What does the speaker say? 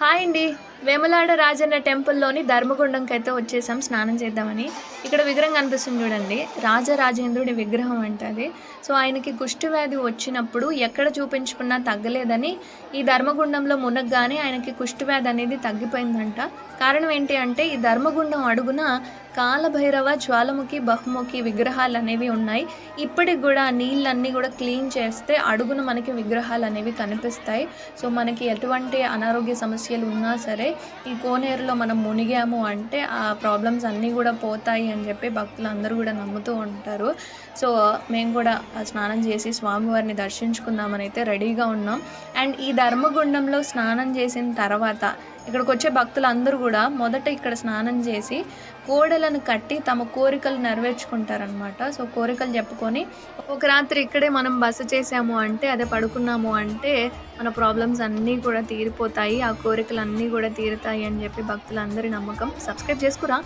Hi అండి. వేములాడ రాజన్న టెంపుల్లోని ధర్మగుండంకి అయితే వచ్చేసాం స్నానం చేద్దామని. ఇక్కడ విగ్రహం కనిపిస్తుంది చూడండి. రాజరాజేంద్రుడి విగ్రహం అంటది సో ఆయనకి కుష్టి వ్యాధి వచ్చినప్పుడు ఎక్కడ చూపించుకున్నా తగ్గలేదని ఈ ధర్మగుండంలో మునగ్గానే ఆయనకి కుష్టి వ్యాధి అనేది తగ్గిపోయిందంట. కారణం ఏంటి అంటే ఈ ధర్మగుండం అడుగున కాలభైరవ జ్వాలముఖి బహుముఖి విగ్రహాలు అనేవి ఉన్నాయి. ఇప్పటికి కూడా నీళ్ళన్నీ కూడా క్లీన్ చేస్తే అడుగున మనకి విగ్రహాలు అనేవి కనిపిస్తాయి. సో మనకి ఎటువంటి అనారోగ్య సమస్యలు ఉన్నా సరే ఈ కోనేరులో మనం మునిగాము అంటే ఆ ప్రాబ్లమ్స్ అన్నీ కూడా పోతాయి అని చెప్పి భక్తులు అందరూ కూడా నమ్ముతూ ఉంటారు. సో మేము కూడా ఆ స్నానం చేసి స్వామివారిని దర్శించుకుందామని అయితే రెడీగా ఉన్నాం. అండ్ ఈ ధర్మగుండంలో స్నానం చేసిన తర్వాత ఇక్కడికి వచ్చే భక్తులు అందరూ కూడా మొదట ఇక్కడ స్నానం చేసి కోడలను కట్టి తమ కోరికలు నెరవేర్చుకుంటారనమాట సో కోరికలు చెప్పుకొని ఒక రాత్రి ఇక్కడే మనం బస చేసాము అంటే అదే పడుకున్నాము అంటే మన ప్రాబ్లమ్స్ అన్నీ కూడా తీరిపోతాయి ఆ కోరికలు అన్నీ కూడా తీరుతాయి అని చెప్పి భక్తులందరి నమ్మకం. సబ్స్క్రైబ్ చేసుకురా.